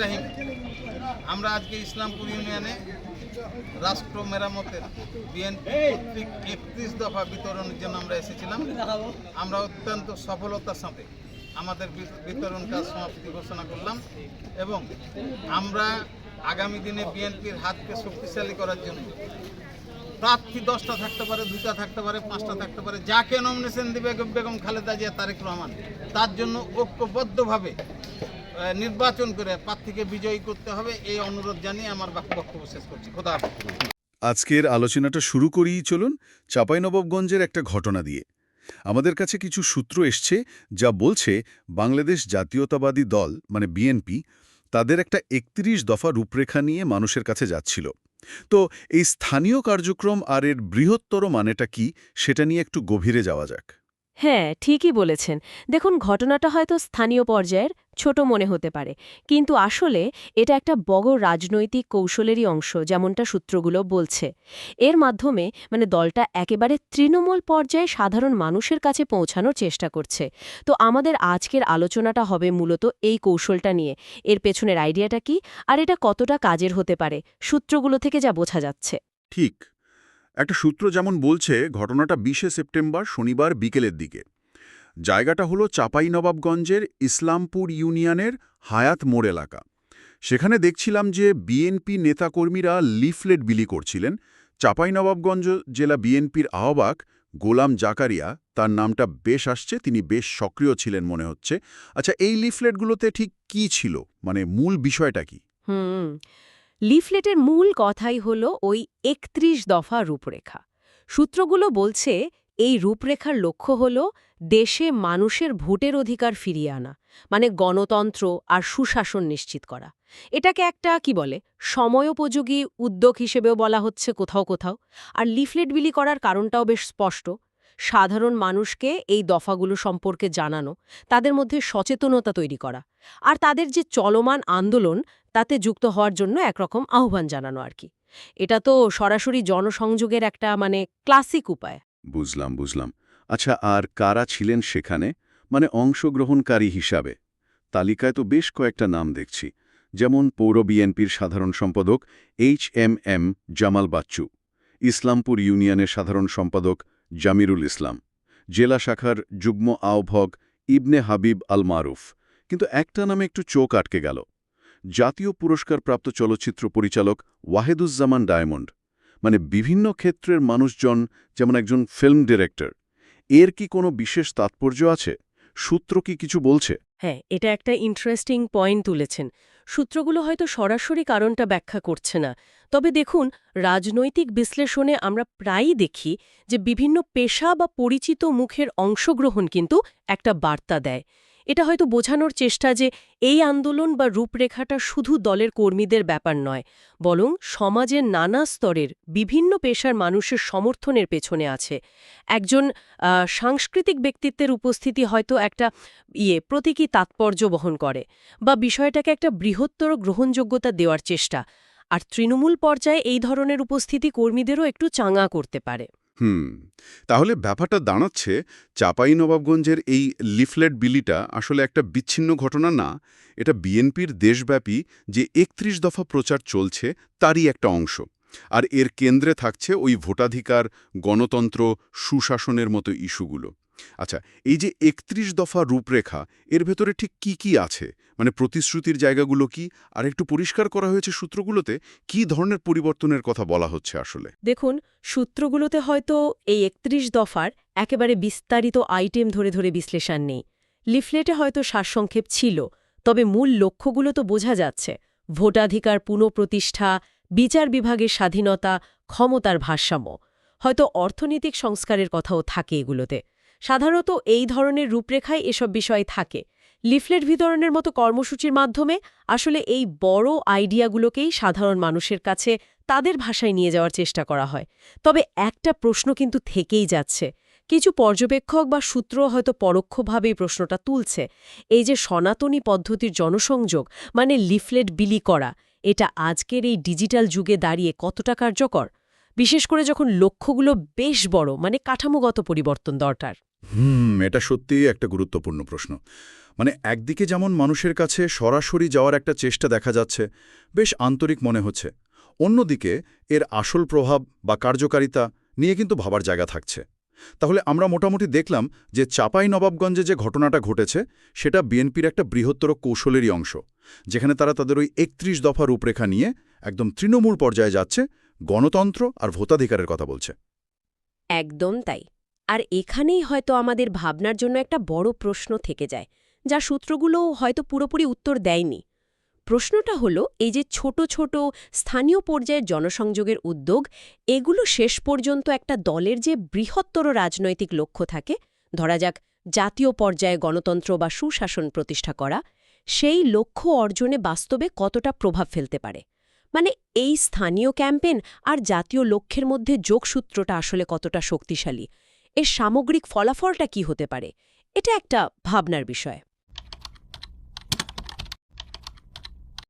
রাহিম আমরা আজকে ইসলামপুর ইউনিয়নে রাষ্ট্র মেরামতের বিএনপি কর্তৃক একত্রিশ দফা বিতরণের জন্য আমরা এসেছিলাম। আমরা অত্যন্ত সফলতার সাথে আমাদের বিতরণ কাজ সমাপ্তি ঘোষণা করলাম এবং আমরা আগামী দিনে বিএনপির হাতকে শক্তিশালী করার জন্য প্রার্থী দশটা থাকতে পারে দুটা থাকতে পারে পাঁচটা থাকতে পারে যাকে নমিনেশন দিবে বেগম খালেদা জিয়া তারেক রহমান তার জন্য ঐক্যবদ্ধভাবে নির্বাচন করে প্রার্থীকে বিজয়ী করতে হবে এই অনুরোধ জানিয়ে আমার বাক- বক্তব্য শেষ করছি। খোদা আজকের আলোচনাটা শুরু করেই চলুন চাঁপাইনবাবগঞ্জের একটা ঘটনা দিয়ে। আমাদের কাছে কিছু সূত্র এসছে যা বলছে বাংলাদেশ জাতীয়তাবাদী দল মানে বিএনপি তাদের একটা একত্রিশ দফা রূপরেখা নিয়ে মানুষের কাছে যাচ্ছিল। তো এই স্থানীয় কার্যক্রম আর এর বৃহত্তর মানেটা কি সেটা নিয়ে একটু গভীরে যাওয়া যাক। হ্যাঁ ঠিকই বলেছেন। দেখুন ঘটনাটা হয়তো স্থানীয় পর্যায়ের ছোট মনে হতে পারে। কিন্তু আসলে এটা একটা বড় রাজনৈতিক কৌশলেরই অংশ, যেমনটা সূত্রগুলো বলছে। এর মাধ্যমে মানে দলটা একেবারে তৃণমূল পর্যায়ে সাধারণ মানুষের কাছে পৌঁছানোর চেষ্টা করছে। তো আমাদের আজকের আলোচনাটা হবে মূলত এই কৌশলটা নিয়ে। এর পেছনের আইডিয়াটা কি? আর এটা কতটা কাজের হতে পারে? সূত্রগুলো থেকে যা বোঝা যাচ্ছে। ঠিক। একটা সূত্র যেমন বলছে, ঘটনাটা বিশে সেপ্টেম্বর, শনিবার বিকেলের দিকে। জায়গাটা হলো চাঁপাইনবাবগঞ্জের ইসলামপুর ইউনিয়নের হায়াত মোড় এলাকা। সেখানে দেখছিলাম যে বিএনপি নেতাকর্মীরা লিফলেট বিলি করছিলেন। চাঁপাইনবাবগঞ্জ জেলা বিএনপির আহ্বায়ক গোলাম জাকারিয়া, তার নামটা বেশ আসছে, তিনি বেশ সক্রিয় ছিলেন মনে হচ্ছে। আচ্ছা এই লিফলেটগুলোতে ঠিক কি ছিল? মানে মূল বিষয়টা কি? হুম, লিফলেটের মূল কথাই হল ওই একত্রিশ দফা রূপরেখা। সূত্রগুলো বলছে এই রূপরেখার লক্ষ্য হল দেশে মানুষের ভোটের অধিকার ফিরিয়ে আনা মানে গণতন্ত্র আর সুশাসন নিশ্চিত করা। এটাকে একটা, কি বলে, সময়োপযোগী উদ্যোগ হিসেবেও বলা হচ্ছে কোথাও কোথাও। আর লিফলেট বিলি করার কারণটাও বেশ স্পষ্ট। সাধারণ মানুষকে এই দফাগুলো সম্পর্কে জানানো, তাদের মধ্যে সচেতনতা তৈরি করা আর তাদের যে চলমান আন্দোলন, তাতে যুক্ত হওয়ার জন্য একরকম আহ্বান জানানো আর কি। এটা তো সরাসরি জনসংযোগের একটা মানে ক্লাসিক উপায়। বুঝলাম বুঝলাম। আচ্ছা আর কারা ছিলেন সেখানে? মানে অংশগ্রহণকারী হিসাবে। তালিকায় তো বেশ কয়েকটা নাম দেখছি। যেমন পৌর বিএনপির সাধারণ সম্পাদক H M M Jamal Bachchu, Islampur ইউনিয়নের সাধারণ সম্পাদক জামিরুল ইসলাম, জেলা শাখার যুগ্ম আহ্বক ইবনে হাবিব আল মারুফ কিন্তু একটা নামে একটু চোখ আটকে গেল। জাতীয় পুরস্কারপ্রাপ্ত চলচ্চিত্র পরিচালক ওয়াহেদুজ্জামান ডায়মন্ড। মানে বিভিন্ন ক্ষেত্রের মানুষজন, যেমন একজন ফিল্ম ডিরেক্টর এর কি কোনো বিশেষ তাৎপর্য আছে? সূত্র কি কিছু বলছে? হ্যাঁ এটা একটা ইন্টারেস্টিং পয়েন্ট তুলেছেন। সূত্রগুলো হয়তো সরাসরি কারণটা ব্যাখ্যা করছে না। তবে দেখুন, রাজনৈতিক বিশ্লেষণে আমরা প্রায়ই দেখি যে বিভিন্ন পেশা বা পরিচিত মুখের অংশগ্রহণ কিন্তু একটা বার্তা দেয়। এটা হয়তো বোঝানোর চেষ্টা যে এই আন্দোলন বা রূপরেখাটা শুধু দলের কর্মীদের ব্যাপার নয়, বরং সমাজের নানা স্তরের বিভিন্ন পেশার মানুষের সমর্থনের পেছনে আছে। একজন সাংস্কৃতিক ব্যক্তিত্বের উপস্থিতি হয়তো একটা ইয়ে প্রতীকী তাৎপর্য বহন করে বা বিষয়টাকে একটা বৃহত্তর গ্রহণযোগ্যতা দেওয়ার চেষ্টা। আর তৃণমূল পর্যায়ে এই ধরনের উপস্থিতি কর্মীদেরও একটু চাঙা করতে পারে। হুম, তাহলে ব্যাপারটা দাঁড়াচ্ছে চাপাই নবাবগঞ্জের এই লিফলেট বিলিটা আসলে একটা বিচ্ছিন্ন ঘটনা না, এটা বিএনপির দেশব্যাপী যে একত্রিশ দফা প্রচার চলছে তারই একটা অংশ। আর এর কেন্দ্রে থাকছে ওই ভোটাধিকার, গণতন্ত্র, সুশাসনের মতো ইস্যুগুলো। আচ্ছা এই যে একত্রিশ দফা রূপরেখা, এর ভেতরে ঠিক কি কি আছে? মানে প্রতিশ্রুতির জায়গাগুলো কি? আর একটু পরিষ্কার করা হয়েছে সূত্রগুলোতে, কি ধরনের পরিবর্তনের কথা বলা হচ্ছে আসলে? দেখুন, সূত্রগুলোতে হয়তো এই একত্রিশ দফার একেবারে বিস্তারিত আইটেম ধরে ধরে বিশ্লেষণ নেই। লিফলেটে হয়তো সারসংক্ষেপ ছিল, তবে মূল লক্ষ্যগুলো তো বোঝা যাচ্ছে। ভোটাধিকার পুনঃপ্রতিষ্ঠা, বিচার বিভাগের স্বাধীনতা, ক্ষমতার ভারসাম্য। হয়তো অর্থনৈতিক সংস্কারের কথাও থাকে এগুলোতে। সাধারণত এই ধরনের রূপরেখায় এসব বিষয় থাকে। লিফলেট বিতরণের মতো কর্মসূচির মাধ্যমে আসলে এই বড় আইডিয়াগুলোকেই সাধারণ মানুষের কাছে তাদের ভাষায় নিয়ে যাওয়ার চেষ্টা করা হয়। তবে একটা প্রশ্ন কিন্তু থেকেই যাচ্ছে। কিছু পর্যবেক্ষক বা সূত্র হয়তো পরোক্ষভাবেই প্রশ্নটা তুলছে। এই যে সনাতনী পদ্ধতির জনসংযোগ মানে লিফলেট বিলি করা, এটা আজকের এই ডিজিটাল যুগে দাঁড়িয়ে কতটা কার্যকর? বিশেষ করে যখন লক্ষ্যগুলো বেশ বড় মানে কাঠামোগত পরিবর্তন দরকার। হুম, এটা সত্যিই একটা গুরুত্বপূর্ণ প্রশ্ন। মানে একদিকে যেমন মানুষের কাছে সরাসরি যাওয়ার একটা চেষ্টা দেখা যাচ্ছে, বেশ আন্তরিক মনে হচ্ছে। অন্যদিকে এর আসল প্রভাব বা কার্যকারিতা নিয়ে কিন্তু ভাবার জায়গা থাকছে। তাহলে আমরা মোটামুটি দেখলাম যে চাপাই নবাবগঞ্জে যে ঘটনাটা ঘটেছে, সেটা বিএনপির একটা বৃহত্তর কৌশলেরই অংশ, যেখানে তারা তাদের ওই একত্রিশ দফা রূপরেখা নিয়ে একদম তৃণমূল পর্যায়ে যাচ্ছে, গণতন্ত্র আর ভোটাধিকারের কথা বলছে। একদম তাই। আর এখানেই হয়তো আমাদের ভাবনার জন্য একটা বড় প্রশ্ন থেকে যায়, যা সূত্রগুলো হয়তো পুরোপুরি উত্তর দেয়নি। প্রশ্নটা হলো, এই যে ছোট ছোট স্থানীয় পর্যায়ের জনসংযোগের উদ্যোগ, এগুলো শেষ পর্যন্ত একটা দলের যে বৃহত্তর রাজনৈতিক লক্ষ্য থাকে, ধরা যাক জাতীয় পর্যায়ে গণতন্ত্র বা সুশাসন প্রতিষ্ঠা করা, সেই লক্ষ্য অর্জনে বাস্তবে কতটা প্রভাব ফেলতে পারে। মানে এই স্থানীয় ক্যাম্পেন আর জাতীয় লক্ষ্যের মধ্যে যোগসূত্রটা আসলে কতটা শক্তিশালী এর সামগ্রিক ফলাফলটা কি হতে পারে? এটা একটা ভাবনার বিষয়।